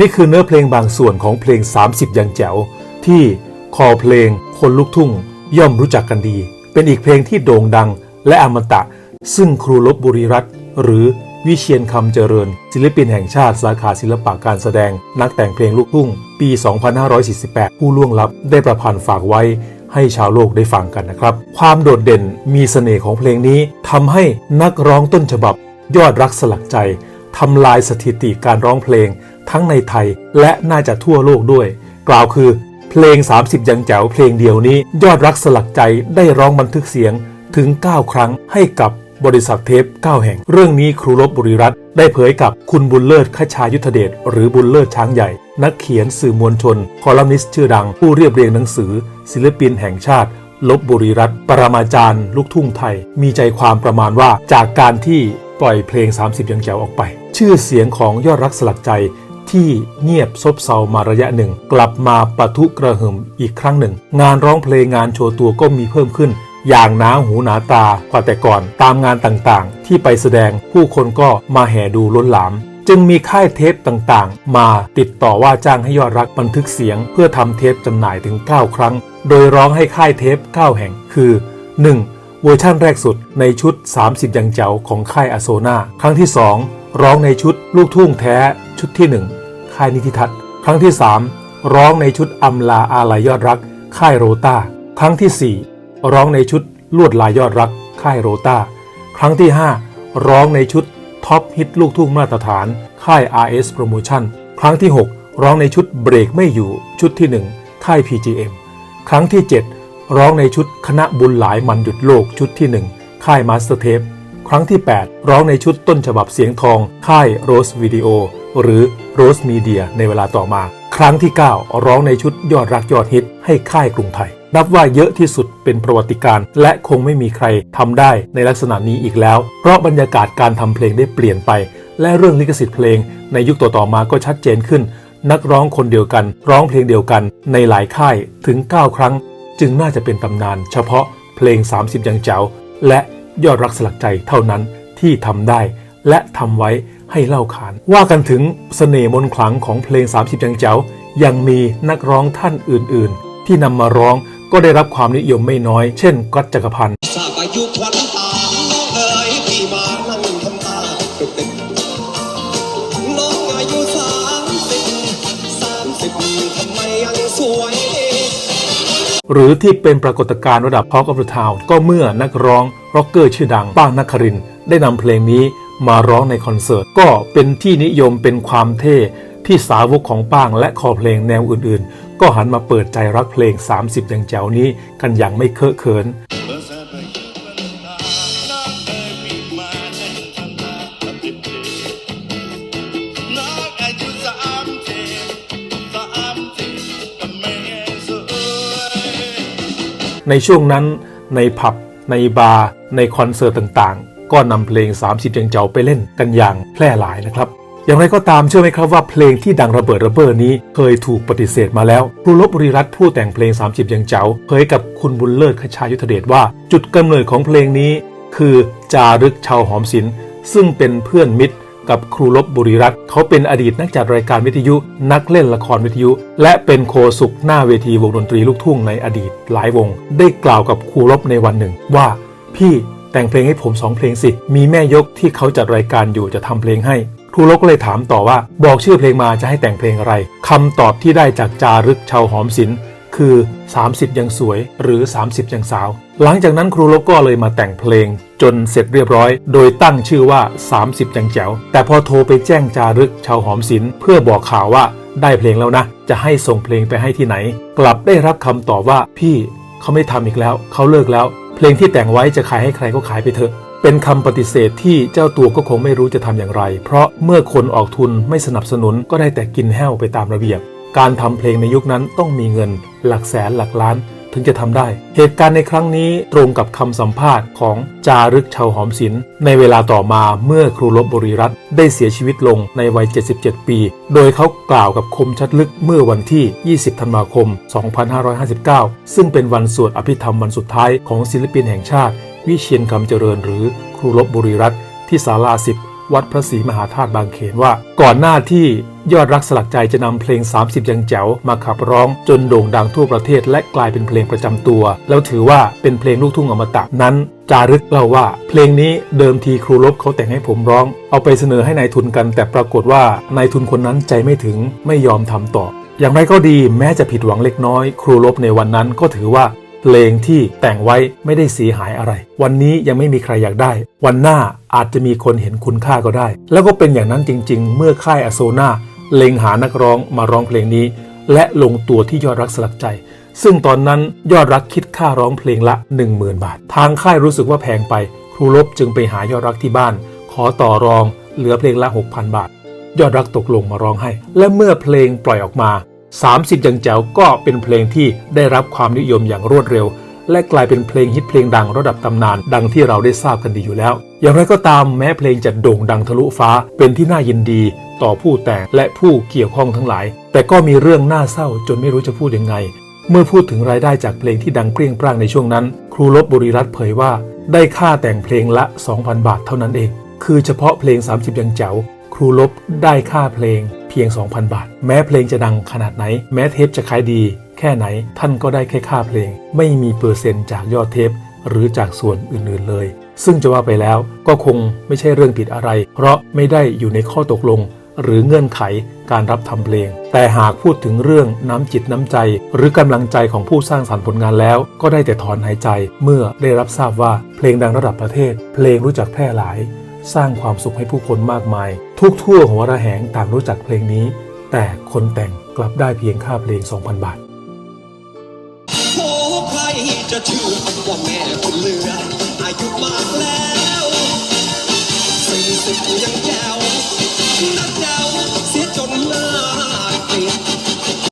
นี่คือเนื้อเพลงบางส่วนของเพลง 30 ยังแจ๋ว ที่คอเพลงคนลูกทุ่ง ย่อมรู้จักกันดี เป็นอีกเพลงที่โด่งดังและอมตะ ซึ่งครูลบบุรีรัตน์หรือวิเชียนคำเจริญ ศิลปินแห่งชาติสาขาศิลปะการแสดง นักแต่งเพลงลูกทุ่ง ปี 2548 ผู้ล่วงลับได้ประพันธ์ฝากไว้ให้ชาวโลกได้ฟังกันนะครับ ความโดดเด่นมีเสน่ห์ของเพลงนี้ทำให้นักร้องต้นฉบับ ยอดรักสลักใจทำลายสถิติการร้องเพลง ทั้งในไทยและน่าจะทั่วโลกด้วย กล่าวคือ เพลง 30 ยังแจ๋วเพลงเดียวนี้ยอดรักสลักใจได้ร้องบันทึกเสียงถึง 9 ครั้งให้กับบริษัทเทป 9 แห่ง เรื่องนี้ครูลบบุรีรัตน์ได้เผยกับคุณบุญเลิศขชายุทธเดชหรือบุญเลิศช้างใหญ่ นักเขียนสื่อมวลชน คอลัมนิสต์ชื่อดัง ผู้เรียบเรียงหนังสือ ศิลปินแห่งชาติ ลบบุรีรัตน์ปรมาจารย์ ลูกทุ่งไทย มีใจความประมาณว่าจากการที่ปล่อยเพลง 30 ยังแจ๋วออกไป ชื่อเสียงของยอดรักสลักใจ ที่เงียบซบเซามาระยะหนึ่ง กลับมาปะทุกระหึ่มอีกครั้งหนึ่ง งานร้องเพลงงานโชว์ตัวก็มีเพิ่มขึ้น อย่างหนาหูหนาตากว่าแต่ก่อน ตามงานต่างๆ ที่ไปแสดงผู้คนก็มาแห่ดูล้นหลามจึงมีค่ายเทปต่างๆ มาติดต่อว่าจ้างให้ยอดรักบันทึกเสียง เพื่อทำเทปจำหน่ายถึง 9 ครั้ง โดยร้องให้ค่ายเทป 9 แห่งคือ 1. เวอร์ชั่นแรกสุดในชุด 30 ยังเจ๋วของค่ายอโซนาครั้งที่ 2 ร้องในชุดลูกทุ่งแท้ชุดที่ 1 ค่ายนิติทัศน์ ครั้งที่ 3 ร้องในชุดอำลาอาลัยยอดรัก ค่ายโรตาครั้งที่ 4 ร้องในชุดลวดลายยอดรัก ค่ายโรตาครั้งที่ 5 ร้องในชุดท็อปฮิตลูกทุ่งมาตรฐาน ค่าย RS Promotion ครั้งที่ 6 ร้องในชุดเบรกไม่อยู่ชุดที่ 1 ค่าย PGM ครั้งที่ 7 ร้องในชุดคณะบุญหลายมันหยุดโลกชุดที่ 1 ค่าย Master Tape ครั้งที่ 8 ร้องในชุดต้นฉบับเสียงทอง ค่าย Rose Video หรือ Rose Media ในเวลาต่อมา ครั้งที่ 9 ร้องในชุดยอดรักยอดฮิต ให้ค่ายกรุงไทย นับว่าเยอะที่สุดเป็นประวัติการณ์และคงไม่มีใครทำได้ในลักษณะนี้อีกแล้ว เพราะบรรยากาศการทำเพลงได้เปลี่ยนไป และเรื่องลิขสิทธิ์เพลง ในยุคต่อๆมาก็ชัดเจนขึ้น นักร้องคนเดียวกัน ร้องเพลงเดียวกัน ในหลายค่ายถึง 9 ครั้ง จึงน่าจะเป็นตำนาน เฉพาะเพลง 30 ยังเจ๋วและ ยอดรักสลักใจเท่านั้นที่ทำได้ และทำไว้ให้เล่าขาน ว่ากันถึงเสน่ห์มนต์ขลังของเพลง 30ยังเจ๋วยังมีนักร้องท่านอื่น ๆ ที่นำมาร้องก็ได้รับความนิยมไม่น้อย เช่นก๊อตจักรพันธ์สวย หรือที่เป็นปรากฏการณ์ระดับ Talk of the Town ก็เมื่อนักร้องร็อกเกอร์ชื่อดังป้างนักครินได้นำเพลงนี้มาร้องในคอนเสิร์ต ก็เป็นที่นิยมเป็นความเท่ที่สาวกของป้างและคอเพลงแนวอื่นๆ ก็หันมาเปิดใจรักเพลง 30ยังแจ๋วนี้กันอย่างไม่เคอะเขิน ในช่วงนั้นในผับ ในบาร์ในคอนเสิร์ตต่างๆ ก็นำเพลง 30ยังเจ้าไปเล่นกันอย่างแพร่หลายนะครับ อย่างไรก็ตามเชื่อไหมครับว่าเพลงที่ดังระเบิดระเบ้อนี้เคยถูกปฏิเสธมาแล้วครูลบบุรีรัตน์ผู้แต่งเพลง 30ยังเจ้าเผยกับคุณบุญเลิศขชายุทธเดชว่า จุดกำเนิดของเพลงนี้ คือจารึกชาวหอมศิลป์ซึ่งเป็นเพื่อนมิตร กับครูลบบุรีรัตน์เขาเป็นอดีตนักจัดรายการวิทยุ นักเล่นละครวิทยุ และเป็นโคสุกหน้าเวทีวงดนตรีลูกทุ่งในอดีตหลายวง ได้กล่าวกับครูลบในวันหนึ่ง ว่าพี่แต่งเพลงให้ผมสองเพลงสิ มีแม่ยกที่เขาจัดรายการอยู่จะทำเพลงให้ครูลบก็เลยถามต่อว่า บอกชื่อเพลงมาจะให้แต่งเพลงอะไรคำตอบที่ได้จากจารึกชาวหอมศิลป์ คือ 30 ยังสวยหรือ 30 ยังสาว หลังจากนั้นครูลบก็เลยมาแต่งเพลง จนเสร็จเรียบร้อย โดยตั้งชื่อว่า 30 ยังแจ๋ว แต่พอโทรไปแจ้งจารึกชาวหอมศิลป์เพื่อบอกข่าวว่าได้เพลงแล้วนะ จะให้ส่งเพลงไปให้ที่ไหน กลับได้รับคำตอบว่าพี่เขาไม่ทำอีกแล้ว เขาเลิกแล้ว เพลงที่แต่งไว้จะขายให้ใครก็ขายไปเถอะเป็นคำปฏิเสธที่เจ้าตัวก็คงไม่รู้จะทำอย่างไร เพราะเมื่อคนออกทุนไม่สนับสนุนก็ได้แต่กินแห้วไปตามระเบียบ การทำเพลงในยุคนั้นต้องมีเงินหลักแสนหลักล้านถึงจะทำได้ เหตุการณ์ในครั้งนี้ตรงกับคำสัมภาษณ์ของจารึกชาวหอมศิลป์ในเวลาต่อมาเมื่อครูลบบุรีรัตน์ได้เสียชีวิตลงในวัย 77 ปี โดยเขากล่าวกับคมชัดลึกเมื่อวันที่ 20 ธันวาคม 2559 ซึ่งเป็นวันสวดอภิธรรมวันสุดท้ายของศิลปินแห่งชาติ วิเชียนคำเจริญหรือครูลบบุรีรัตน์ที่ศาลาสิบ วัดพระศรีมหาธาตุบางเขนว่า ก่อนหน้าที่ยอดรักสลักใจจะนำเพลง 30 ยังแจ๋วมาขับร้องจนโด่งดังทั่วประเทศและกลายเป็นเพลงประจำตัว แล้วถือว่าเป็นเพลงลูกทุ่งอมตะนั้นจารึกเล่าว่า เพลงนี้เดิมทีครูลบเขาแต่งให้ผมร้อง เอาไปเสนอให้ในายทุนกัน แต่ปรากฏว่านายทุนคนนั้นใจไม่ถึงไม่ยอมทำต่อ อย่างไรก็ดีแม้จะผิดหวังเล็กน้อย ครูลบในวันนั้นก็ถือว่า เพลงที่แต่งไว้ไม่ได้เสียหายอะไร วันนี้ยังไม่มีใครอยากได้ วันหน้าอาจจะมีคนเห็นคุณค่าก็ได้ แล้วก็เป็นอย่างนั้นจริง ๆ เมื่อค่ายอโซนาเล็งหานักร้องมาร้องเพลงนี้ และลงตัวที่ยอดรักสลักใจ ซึ่งตอนนั้นยอดรักคิดค่าร้องเพลงละ 10,000 บาท ทางค่ายรู้สึกว่าแพงไป ครูลบจึงไปหายอดรักที่บ้าน ขอต่อรองเหลือเพลงละ 6,000 บาท ยอดรักตกลงมาร้องให้ และเมื่อเพลงปล่อยออกมา 30ยังแจ๋วก็เป็นเพลงที่ได้รับความนิยมอย่างรวดเร็ว และกลายเป็นเพลงฮิตเพลงดังระดับตำนาน ดังที่เราได้ทราบกันดีอยู่แล้ว อย่างไรก็ตามแม้เพลงจะโด่งดังทะลุฟ้าเป็นที่น่ายินดีต่อผู้แต่งและผู้เกี่ยวข้องทั้งหลาย แต่ก็มีเรื่องน่าเศร้าจนไม่รู้จะพูดยังไง เมื่อพูดถึงรายได้จากเพลงที่ดังเปรี้ยงปร้างในช่วงนั้น ครูลบบุรีรัตน์เผยว่า ได้ค่าแต่งเพลงละ 2,000 บาทเท่านั้นเอง คือเฉพาะเพลง 30 ยังแจ๋วครูลบได้ค่าเพลง พียง 2,000 บาท แม้เพลงจะดังขนาดไหน แม้เทปจะขายดี แค่ไหน ท่านก็ได้แค่ค่าเพลง ไม่มีเปอร์เซ็นต์จากยอดเทป หรือจากส่วนอื่นๆเลย ซึ่งจะว่าไปแล้วก็คงไม่ใช่เรื่องผิดอะไร เพราะไม่ได้อยู่ในข้อตกลง หรือเงื่อนไขการรับทำเพลง แต่หากพูดถึงเรื่องน้ำจิตน้ำใจ หรือกำลังใจของผู้สร้างสรรค์ผลงานแล้ว ก็ได้แต่ถอนหายใจ เมื่อได้รับทราบว่าเพลงดังระดับประเทศ เพลงรู้จักแพร่หลาย สร้างความสุขให้ผู้คนมากมาย ทุกทั่วหัวระแหงต่างรู้จักเพลงนี้ แต่คนแต่งกลับได้เพียงค่าเพลง 2,000 บาทอจะชื่อว่าแม่คุณเลืออายุมากแล้วสี่สิบยังแก้วนัดแก้วเสียจนหน้า